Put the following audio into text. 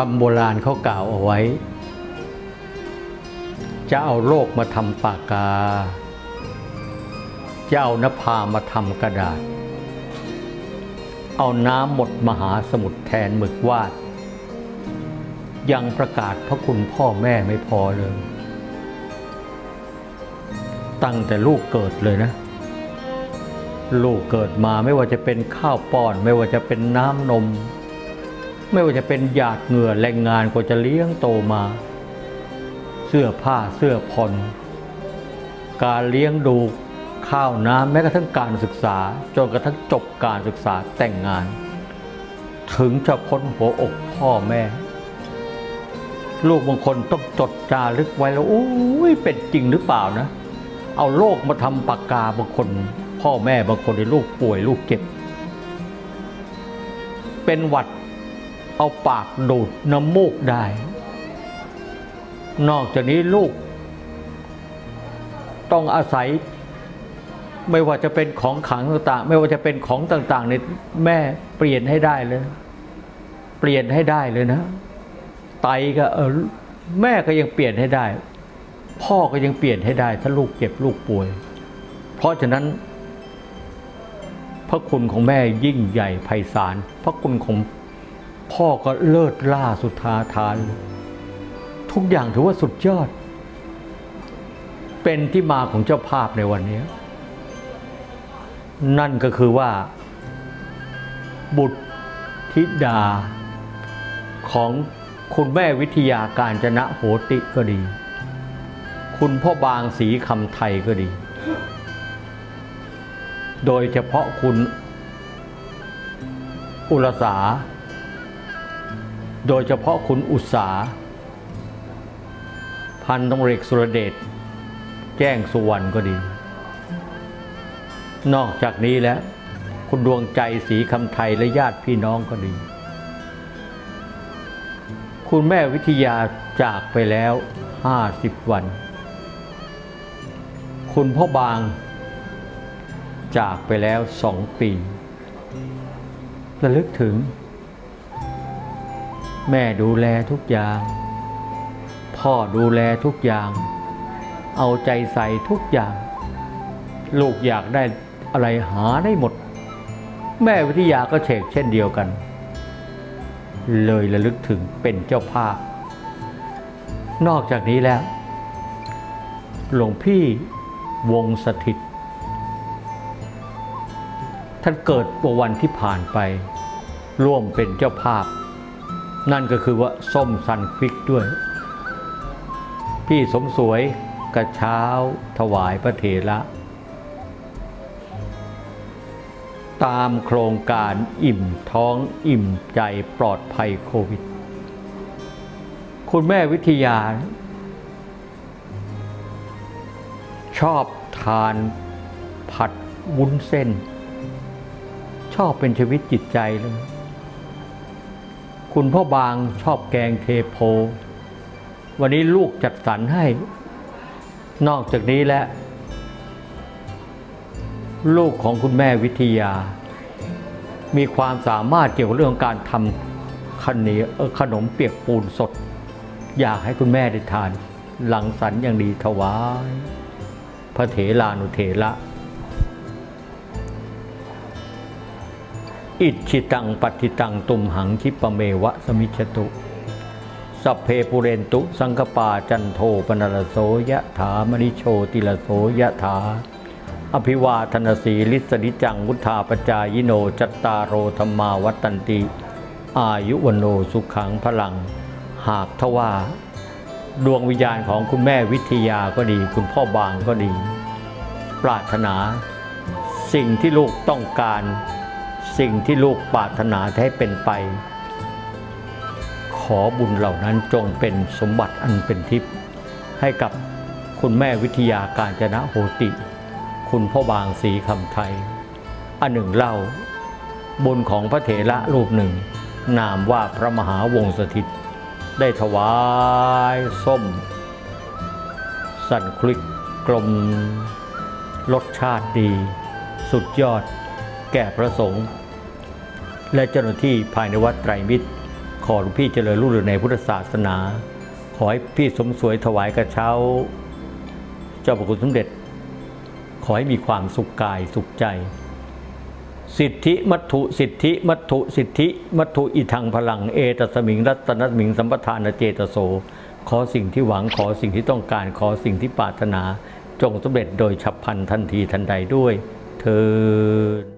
คำโบราณเขากล่าวเอาไว้ จะเอาโลกมาทำปากกา จะเอานภามาทำกระดาษ เอาน้ำหมดมหาสมุทรแทนหมึกวาด ยังประกาศพระคุณพ่อแม่ไม่พอเลย ตั้งแต่ลูกเกิดเลยนะ ลูกเกิดมาไม่ว่าจะเป็นข้าวป้อน ไม่ว่าจะเป็นน้ำนม ไม่ว่าจะเป็นหยาดเหงื่อแรงงานกว่าจะเลี้ยงโตมา เสื้อผ้าเสื้อผ่อนการเลี้ยงดูข้าวน้ำแม้กระทั่งการศึกษา จนกระทั่งจบการศึกษาแต่งงาน ถึงจะพ้นหัวอกพ่อแม่ ลูกบางคนต้องจดจารึกไว้แล้วโอ้ยเป็นจริงหรือเปล่านะ เอาโลกมาทำปากกาบางคน พ่อแม่บางคนในลูกป่วยลูกเจ็บ เป็นหวัด เอาปากดูดน้ำมูกได้ นอกจากนี้ลูก ต้องอาศัย ไม่ว่าจะเป็นของขังต่างๆ ไม่ว่าจะเป็นของต่างๆในแม่เปลี่ยนให้ได้เลย เปลี่ยนให้ได้เลยนะ ไตก็เออแม่ก็ยังเปลี่ยนให้ได้ พ่อก็ยังเปลี่ยนให้ได้ ถ้าลูกเจ็บลูกป่วย เพราะฉะนั้น พระคุณของแม่ยิ่งใหญ่ไพศาลพระคุณของ พ่อก็เลิศล่าสุดทาทาน ทุกอย่างถือว่าสุดยอด เป็นที่มาของเจ้าภาพในวันนี้ นั่นก็คือว่า บุตรธิดาของคุณแม่วิทยาการจนะโหติก็ดี คุณพ่อบางสีคำไทยก็ดี โดยเฉพาะคุณอุรสา โดยเฉพาะคุณอุตสา พันตำรวจเอกสุรเดชแจ้งสุวรรณก็ดี นอกจากนี้แล้ว คุณดวงใจสีคำไทยและญาติพี่น้องก็ดี คุณแม่วิทยาจากไปแล้วห้าสิบวัน คุณพ่อบางจากไปแล้วสองปีระลึกถึง แม่ดูแลทุกอย่าง พ่อดูแลทุกอย่าง เอาใจใส่ทุกอย่าง ลูกอยากได้อะไรหาได้หมด แม่วิทยาก็เฉกเช่นเดียวกัน เลยระลึกถึงเป็นเจ้าภาพ นอกจากนี้แล้ว หลวงพี่วงสถิต ท่านเกิดวันที่ผ่านไป ร่วมเป็นเจ้าภาพ นั่นก็คือว่าส้มสันควิกด้วย พี่สมสวยกระเช้าถวายพระเถระตามโครงการอิ่มท้องอิ่มใจปลอดภัยโควิด คุณแม่วิทยา ชอบทานผัดวุ้นเส้น ชอบเป็นชีวิตจิตใจเลย คุณพ่อบางชอบแกงเทโพ วันนี้ลูกจัดสรรให้ นอกจากนี้แล้วลูกของคุณแม่วิทยา มีความสามารถเกี่ยวกับเรื่องการทำขนขนมเปียกปูนสด อยากให้คุณแม่ได้ทาน หลังสรรอย่างดีถวาย พระเถรานุเถระ อิชิตังปัติตังตุมหังคิปเมวะสมิชตุ สัพเพปุเรนตุ สังคปาจันโทปนรโสยะถามณิโชติลโสยะถา อภิวาทนาสีลิสนิจังวุธาปจายโนจัตตารโอธรรมาวัตันติ อายุวโนสุขังพลัง หากทว่า ดวงวิญญาณของคุณแม่วิทยาก็ดี คุณพ่อบางก็ดี ปรารถนา สิ่งที่ลูกต้องการ สิ่งที่ลูกปรารถนาให้เป็นไป ขอบุญเหล่านั้นจงเป็นสมบัติอันเป็นทิพย์ให้กับคุณแม่วิทยาการจนะโหติ คุณพ่อบางสีคำไทย อันหนึ่งเล่า บุญของพระเถระรูปหนึ่ง นามว่าพระมหาวงศถิต ได้ถวายส้ม สันคลิกกลมรสชาติดี สุดยอด แก่พระสงฆ์ และเจ้าหน้าที่ภายในวัดไตรมิตร ขอหลวงพี่เจริญรุ่งเรืองในพุทธศาสนา ขอให้พี่สมสวยถวายกระเช้า เจ้าพระคุณสมเด็จ ขอให้มีความสุขกายสุขใจ สิทธิมัตถุสิทธิมัตถุสิทธิมัตถุอิทังพลังเอตสมิงรัตนสมิงสัมปทานเจตโส ขอสิ่งที่หวังขอสิ่งที่ต้องการขอสิ่งที่ปรารถนา จงสำเร็จโดยฉับพลันทันทีทันใดด้วย เธอ